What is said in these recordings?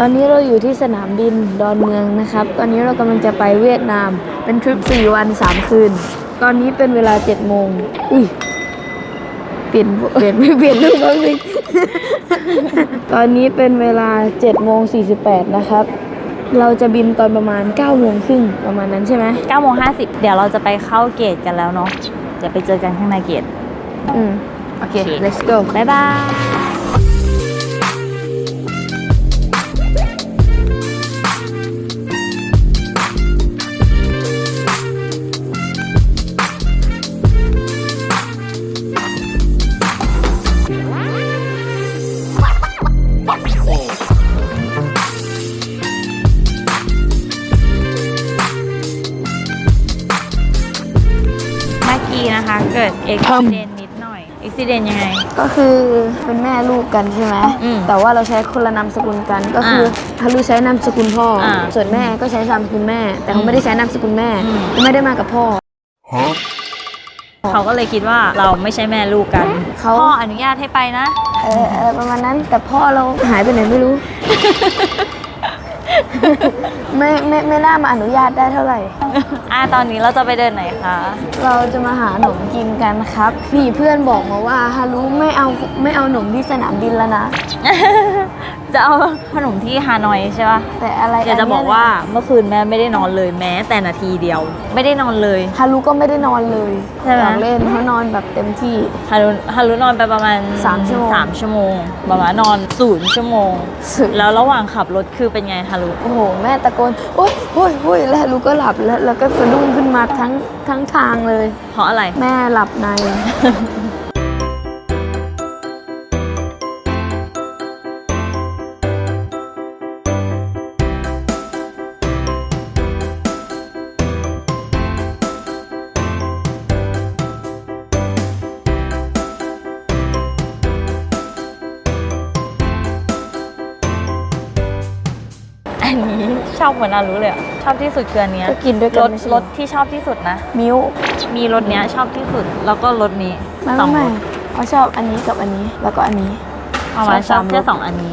ตอนนี้เราอยู่ที่สนามบินดอนเมืองนะครับ ตอนนี้เรากำลังจะไปเวียดนาม เป็นทริป 4 วัน 3 คืน ตอนนี้เป็นเวลา7โมง อุ้ย เปลี่ยน เปลี่ยนไม่เปลี่ยนรูปบ้างสิตอนนี้เป็นเวลา7โมง48 นะครับ เราจะบินตอนประมาณ9โมงครึ่งประมาณนั้นใช่ไหม9โมง50 เดี๋ยวเราจะไปเข้าเกตกันแล้วเนาะจะไปเจอกันข้างในเกตอืม โอเค let's go บ๊ายบาย อ็กซิเดนนิดหน่อยเอ็กซิเดนยังไง ก็คือเป็นแม่ลูกกันใช่ไหมอืมแต่ว่าเราใช้คนละนามสกุลกันก็คือฮารุใช้นามสกุลพ่ออาส่วนแม่ก็ใช้นามสกุลแม่ แต่เขาไม่ได้ใช้นามสกุลแม่อืม ไม่ได้มากับพ่อ เขาก็เลยคิดว่าเราไม่ใช่แม่ลูกกันเขา พ่ออนุญาตให้ไปนะ เอออะไรประมาณนั้นแต่พ่อเราหายไปไหนไม่รู้ ไม่ไม่ไม่น่ามาอนุญาตได้เท่าไหร่ อ่าตอนนี้เราจะไปเดินไหนคะ เราจะมาหาขนมกินกันครับมีเพื่อนบอกมาว่าฮารุไม่เอาไม่เอาขนมที่สนามบินแล้วนะ จะเอาขนมที่ฮานอยใช่ปะแต่อะไรเดี๋ยวจะบอกว่าเมื่อคืนแม่ไม่ได้นอนเลยแม้ แต่นาทีเดียว ไม่ได้นอนเลย ฮารุก็ไม่ได้นอนเลยใช่ไหมอยากเล่นเขานอนแบบเต็มที่ ฮารุฮารุนอนไปประมาณสามชั่วโมง สามชั่วโมงประมาณนอนศูนย์ชั่วโมงสุดแล้วระหว่างขับรถคือเป็นไงฮารุ โอ้โห แม่ตะโกนโอ๊ยโอ๊ยโอ๊ยแล้วลูกก็หลับแล้วแล้วก็สะดุ้งขึ้นมาทั้งทั้งทางเลย เพราะอะไร แม่หลับในอัน ชอบเหมือนฮารุเลยอะชอบที่สุดคืออันเนี้ยก็กินด้วยกัรนถไม่ใช่รถที่ชอบที่สุดนะ มิ้วมีรถเนี้ยชอบที่สุดแล้วก็รถนี้ไม่สองไม่รไม่ถเขาชอบอันนี้กับอันนี้แล้วก็อันนี้เอามาชชออบบสามรถแค่สองอันนี้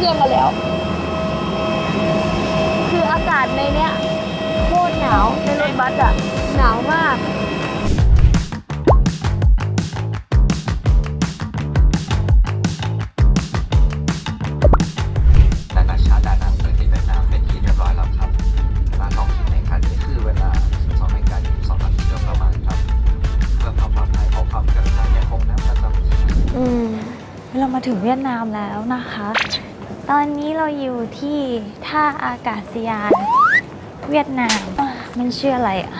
เครื่องมาแล้ว คืออากาศในเนี้ยโคตรหนาวในรถบัสอะหนาวมากนานาชาติดานังประเทศเวียดนามเป็นที่เรียบร้อยแล้วครับเวลาของที่แข่งขันนี่คือเวลา12นาฬิกา22นาทีโดยประมาณครับเพื่อความปลอดภัยของความกรุณายังคงนั่งประจำอืมเรามาถึงเวียดนามแล้วนะคะ ตอนนี้เราอยู่ที่ท่าอากาศยาน เวียดนาม มันชื่ออะไรอะ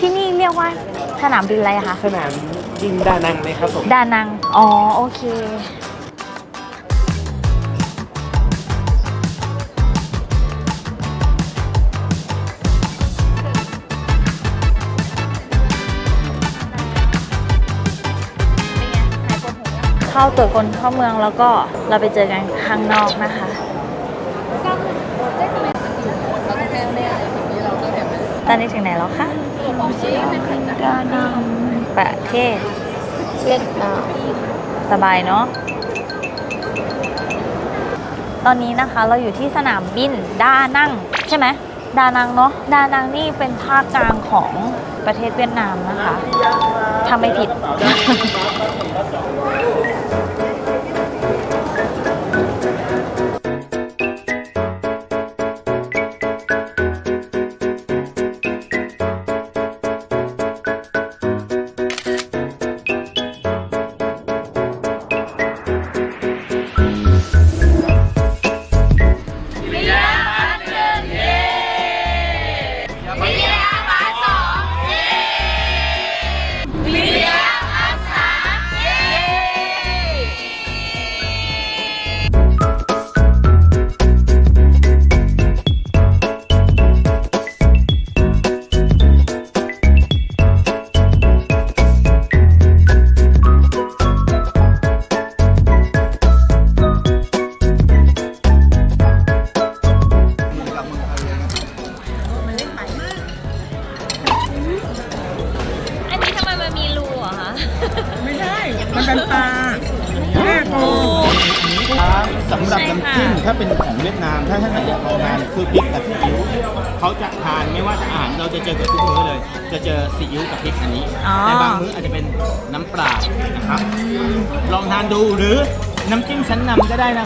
ที่นี่เรียกว่าสนามบินอะไรอะคะ สนามบินดานังเลยครับผม ดานัง อ๋อ โอเค เข้าตรวจคนเข้าเมืองแล้วก็เราไปเจอกันข้างนอกนะคะตอนนี้ถึงไหนแล้วคะดานังประเทศเวียดนามสบายเนาะตอนนี้นะคะเราอยู่ที่สนามบินดานังใช่ไหมดานังเนาะดานังนี่เป็นภาคกลางของประเทศเวียดนามนะคะถ้าไม่ผิด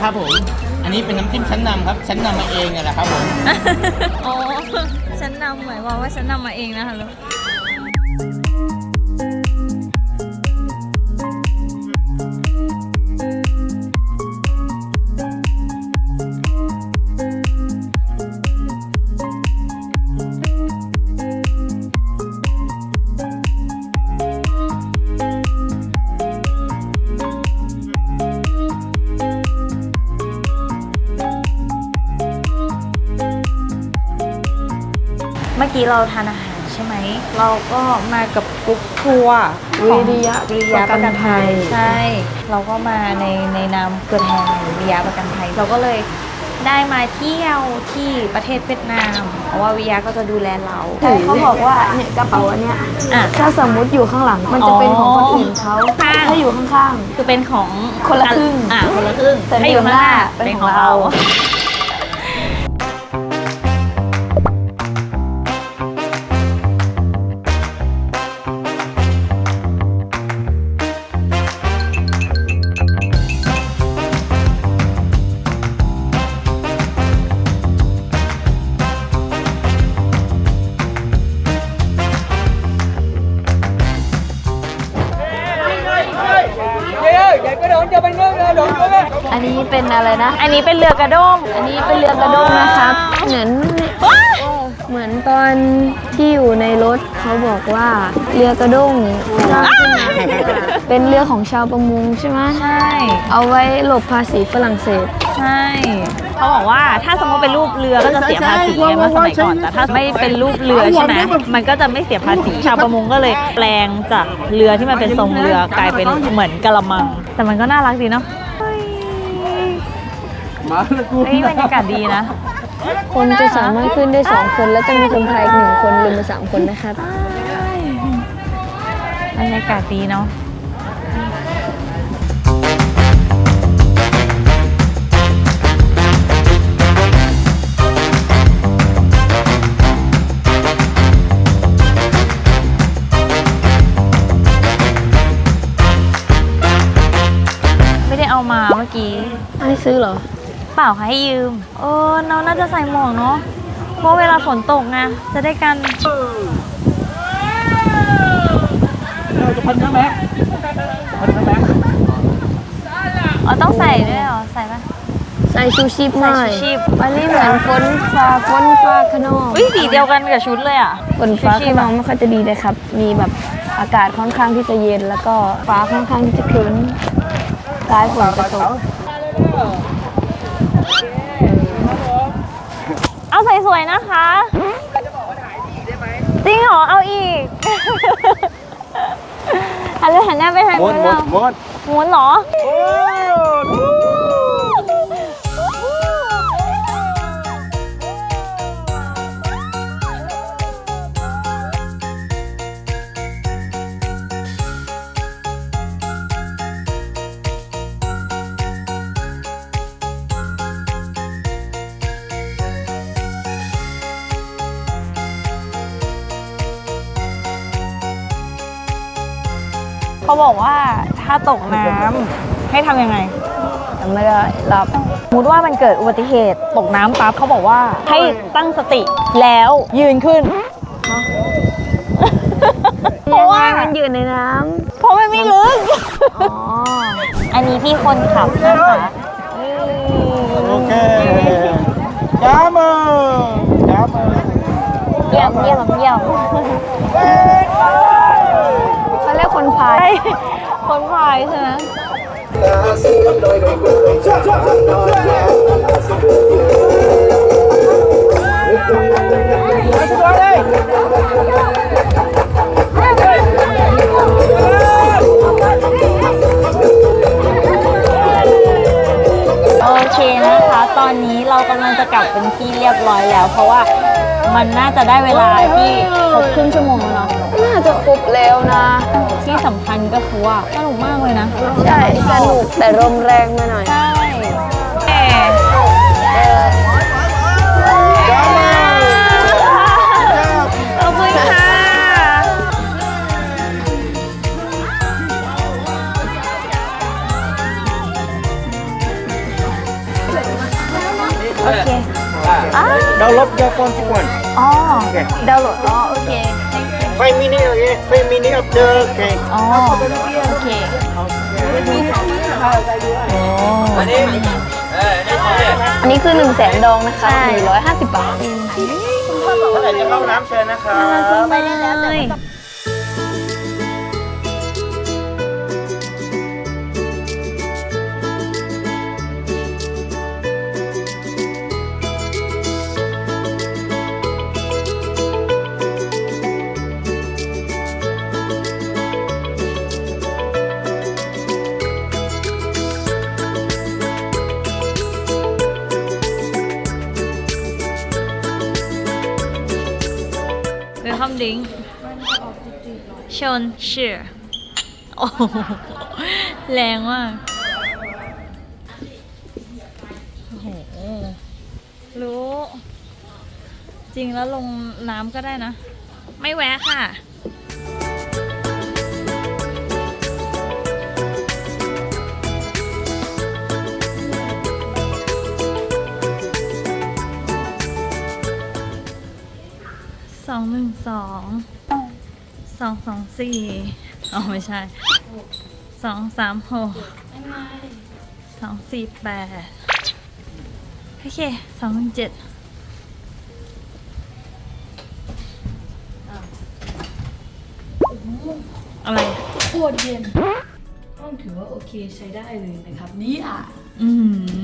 นะครับผม อันนี้เป็นน้ำจิ้มชั้นนำครับ ชั้นนำมาเองเนี่ยแหละครับผม อ๋อ ฉันนำหมายความว่าฉันนำมาเองนะคะลูก เมื่อกี้เราทานอาหารใช่ไหม เราก็มากับกรุ๊ปทัวร์วิริยะวิริยะประกันภัยประกันภัย ใช่ เราก็มาในในนามตัวแทนวิริยะประกันภัย เราก็เลยได้มาเที่ยวที่ประเทศเวียดนาม เพราะว่าวิริยะก็จะดูแลเราใช่เขาบอกว่าเนี่ยกระเป๋าอันเนี้ยอะถ้าสมมุติอยู่ข้างหลังมันจะเป็นของคนอื่นเขาข้างถ้าอยู่ข้างคือเป็นของคนละครึ่งอะคนละครึ่งแต่ถ้าอยู่ข้างหน้าเป็เป็นนขขอองงเรา อะไรนะ อันนี้เป็นเรือกระด้ง อันนี้เป็นเรือกระด้งนะครับ เหมือนเหมือนตอนที่อยู่ในรถเขาบอกว่าเรือกระด้งสร้างขึ้นมาเป็นเรือของชาวประมงใช่ไหมใช่ เอาไว้หลบภาษีฝรั่งเศส ใช่เขาบอกว่าถ้าสมมติเป็นรูปเรือก็จะเสียภาษีไงเมื่อสมัยก่อนแต่ถ้าไม่เป็นรูปเรือใช่ไหมมันก็จะไม่เสียภาษีชาวประมงก็เลยแปลงจากเรือที่มันเป็นทรงเรือกลายเป็นเหมือนกะละมัง แต่มันก็น่ารักดีเนาะ เฮ้ยบรรยากาศดีนะ คนจะสามารถขึ้นได้สองคน แล้วจะมีคนพายอีกหนึ่งคนรวมเป็นสามคนนะครับบรรยากาศดีเนาะไม่ได้เอามาเมื่อกี้ให้ซื้อเหรอ เปล่าค่ะให้ยืม เออน้องน่าจะใส่หมวกเนาะ เพราะเวลาฝนตกไงจะได้กันจะพันน้ำแม็กพันน้ำแม็กอ๋อต้องใส่ด้วยเหรอ ใส่ปะใส่ชูชีพหน่อยใส่ชูชีพวันนี้เหมือนฝนฟ้าฝนฟ้าขนองอุ้ยสีเดียวกันกับชุดเลยอะฝนฟ้าชูชีขพนอะองไม่ค่อยจะดีเลยครับ มีแบบอากาศค่อนข้างที่จะเย็น แล้วก็ฟ้าค่อนข้างที่จะครึ้มคล้ายฝนจะตก เอาใส่สวยนะคะจริงเหรอเอาอีกหันเลยหันหน้าไปทางหมนู้ดนหมแล้ดวหมดม้วนเหรอ เขาบอกว่าถ้าตกน้ำให้ทำยังไงแต่ไม่ได้รับสมมติว่ามันเกิดอุบัติเหตุตกน้ำปั๊บเขาบอกว่าให้ตั้งสติแล้วยืนขึ้น เพราะว่ามันอยู่ในน้เพราะมันไม่ลึกำอ๋อ อันนี้พี่คนขับนะคะโอเคจ้ามือจ้ามือเยี่ยมเยี่ยมเยี่ยมเขาเรียก คนพาย คนพายใช่ไหมโอเคนะคะ ตอนนี้เรากำลังจะกลับเป็นที่เรียบร้อยแล้ว เพราะว่ามันน่าจะได้เวลาที่ครบครึ่งชั่วโมงแล้วเนาะ จะครบแล้วนะ ที่สำคัญก็คือว่าสนุกมากเลยนะใช่สนุกแต่ลมแรงมาหน่อยใช่เอ๊ขอบคุณค่ะ โอเคอ่า Download your phone to one อ๋อ ดาวน์โหลดอ๋อโอเค Five minutes okay Five minutes after okay อ๋อโอเคโอ้อันนี้คือ1นึ่งแสนดองนะคะ150 บาทเมื่อไหร่จะเข้าน้ำเชิญนะครับ ไปได้แล้ว เลย Welcome drink ชนเชื่อโอ้โหแรงมากโอ้โหรู้ จริงแล้วลงน้ำก็ได้นะ ไม่แวะค่ะ หนึ่งสองสองสองสี่อ๋อไม่ใช่สองสามหกสองสี่แปดโอเคสองหนึ่งเจ็ดอะไรโคตรเย็นห้องถือว่าโอเคใช้ได้เลยนะครับนี่อะ อืม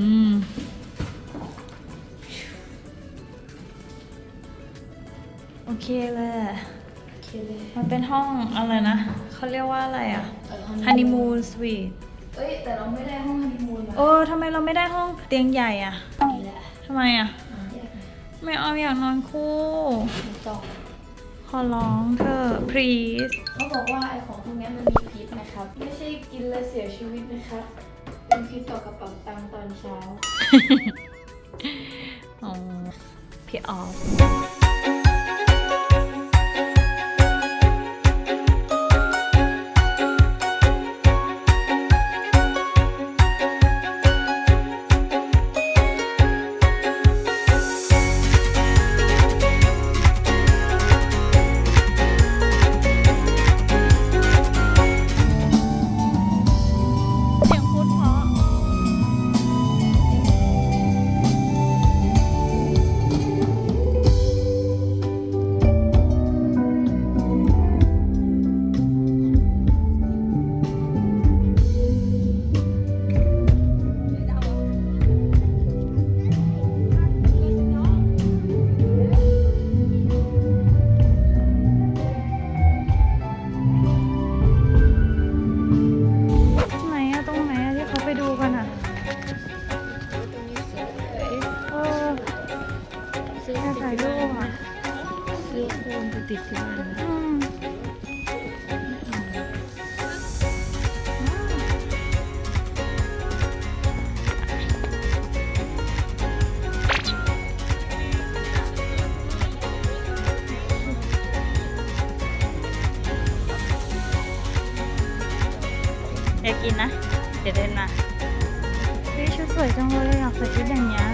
เคเลยโอเคเลยมันเป็นห้องอะไรนะ เขาเรียกว่าอะไรอะฮันนีมูนสวีทเอ้ยแต่เราไม่ได้ห้องฮันนีมูนนะเออทำไมเราไม่ได้ห้องเตียงใหญ่อะนี่แหละทำไมอะ ไม่เอาอยากนอนคู่จองขอร้องเธอะ please เขาบอกว่าไอของพวกนี้มันมีพิษนะครับ ไม่ใช่กินแล้วเสียชีวิตนะครับเป็นพิษต่อกระเป๋าตังค์ตอนเช้า อ๋อ พี่ออฟ กินนะ เดี๋ยวเดินมาเฮ้ยชุดสวยจังเลยอยากใส่ชุดอย่างเงี้ย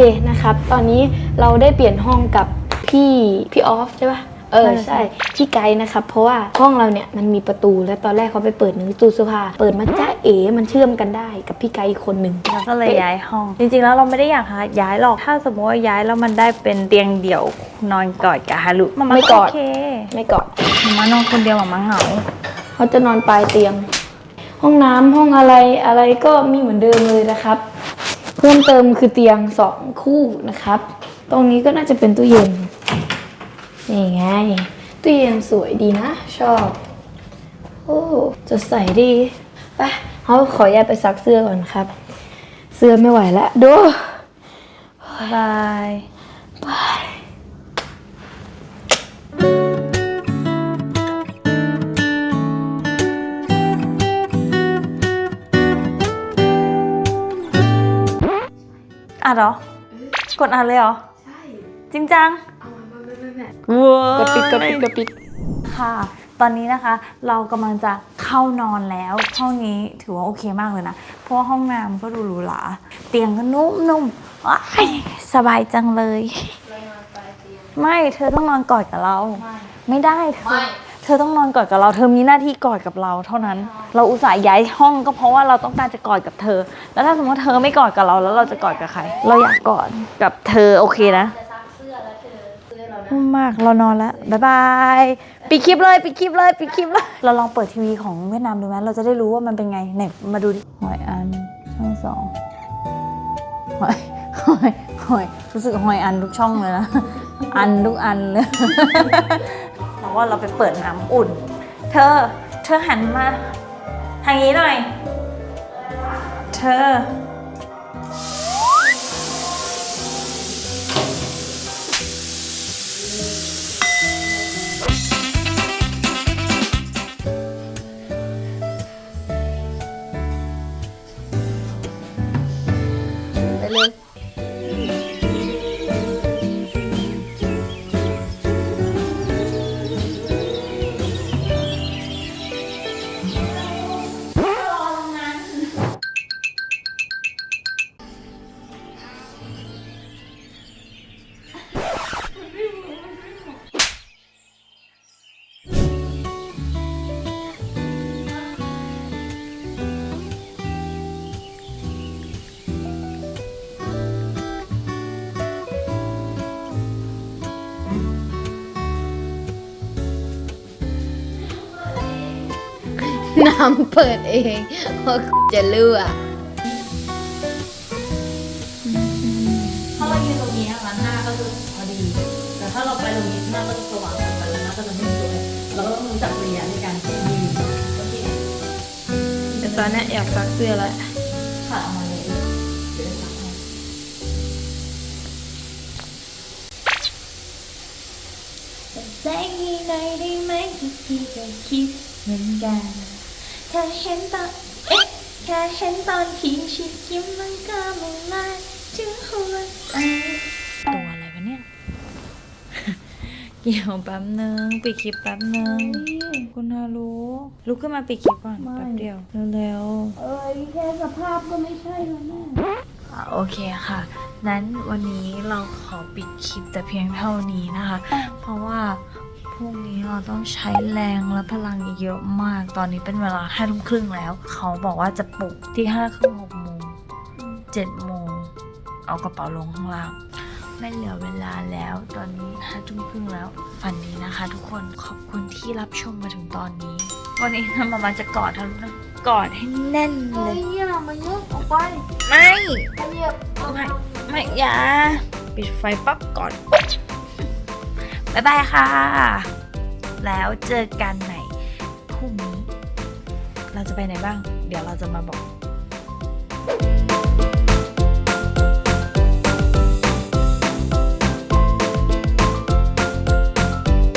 เคนะครับ ตอนนี้เราได้เปลี่ยนห้องกับพี่พี่ออฟใช่ปะเออใช่พี่ไกด์นะครับ เพราะว่าห้องเราเนี่ยมันมีประตูและตอนแรกเขาไปเปิดหนึ่งตู้เสื้อผ้าเปิดมาจ้าเอ๋มันเชื่อมกันได้กับพี่ไกด์อีกคนหนึ่งเราก็เลยย้ายห้อง จริงๆแล้วเราไม่ได้อยากย้ายหรอกถ้าสมมติว่าย้ายแล้วมันได้เป็นเตียงเดี่ยวนอนกอดกับฮารุมามาไม่กอดโอเคไม่กอดมามานอนคนเดียวมามาเหงาเขาจะนอนปลายเตียง ห้องน้ำห้องอะไรอะไรก็มีเหมือนเดิมเลยนะครับ เพิ่มเติมคือเตียงสองคู่นะครับ ตรงนี้ก็น่าจะเป็นตู้เย็นนี่ไงตู้เย็นสวยดีนะ ชอบ โอ้จะใส่ดีไปเขาขอแยกไปซักเสื้อก่อนครับ เสื้อไม่ไหวแล้วดูบายบาย อะเหรอ กดอ่านเลยเหรอ ใช่จริงจังเอามาไม่ไม่ไม่ว้ากดปิดกดปิดกดปิดค่ะ ตอนนี้นะคะเรากำลังจะเข้านอนแล้วห้องนี้ถือว่าโอเคมากเลยนะ เพราะว่าห้องน้ำก็ดูหรูหราเตียงก็นุ่มๆว้ายสบายจังเลย ไม่เธอต้องนอนกอดกับเรา ไม่ได้เธอ เธอต้องนอนกอดกับเรา เธอมีหน้าที่กอดกับเราเท่านั้น เราอุตส่าห์ย้ายห้องก็เพราะว่าเราต้องการจะกอดกับเธอ แล้วถ้าสมมติว่าเธอไม่กอดกับเราแล้วเราจะกอดกับใคร เราอยากกอดกับเธอโอเคนะนุ่มมากเรานอนแล้วบายบายปิดคลิปเลยปิดคลิปเลยปิดคลิปเลยเราลองเปิดทีวีของเวียดนามดูไหมเราจะได้รู้ว่ามันเป็นไงไหนมาดูดิหอยอันช่องสองหอยหอยหอยรู้สึกหอยอันทุกช่องเลยนะอันทุกอันเลยเราว่าเราไปเปิดน้ำอุ่น เธอ เธอหันมา ทางนี้หน่อย เธอ น้ำเปิดเองเพราะจะเลือกถ้าเรายืนตรงนี้นะคะหน้าก็จะพอดี แต่ถ้าเราไปตรงนี้หน้าก็จะสว่างเกินไปแล้วหน้าก็จะไม่สวยเราก็ต้องรู้จักระยะในการยืนโอเคแต่ตอนนี้อยากซักเสื้อแล้วขาดออกมาเลยเดี๋ยวจะซักให้ใจมีหน่อยได้ไหมที่พี่ก็คิดเหมือนกัน แค่เห็นตอนเอ๊ะแค่เห็นตอนที่ชิดยิ้มมันก็ไม่มาถึงหัวใจตัวอะไรวะเนี่ย เกี่ยวแป๊บนึงปิดคลิปแป๊บนึงคุณฮารุลุกขึ้นมาปิดคลิปก่อนแป๊บเดียวเร็วๆเอ้ยแค่สภาพก็ไม่ใช่แล้วแม่อะโอเคค่ะ นั้นวันนี้เราขอปิดคลิปแต่เพียงเท่านี้นะคะ เพราะว่า พรุ่งนี้เราต้องใช้แรงและพลังเยอะมาก ตอนนี้เป็นเวลาห้าทุ่มครึ่งแล้ว เขาบอกว่าจะปลุกที่ห้าครึ่งหกโมงเจ็ดโมงเอากระเป๋าลงข้างล่างไม่เหลือเวลาแล้วตอนนี้ห้าทุ่มครึ่งแล้ว ฝันนี้นะคะทุกคนขอบคุณที่รับชมมาถึงตอนนี้ วันนี้มามาจะกอดทะลุนะกอดให้แน่นเลยอย่ามายุ่งออกไป ไม่เหยียบไม่ไม่อย่าปิดไฟปั๊บก่อนปุ๊บ บ๊ายบายค่ะ แล้วเจอกันไหนพรุ่งนี้ เราจะไปไหนบ้าง เดี๋ยวเราจะมาบอก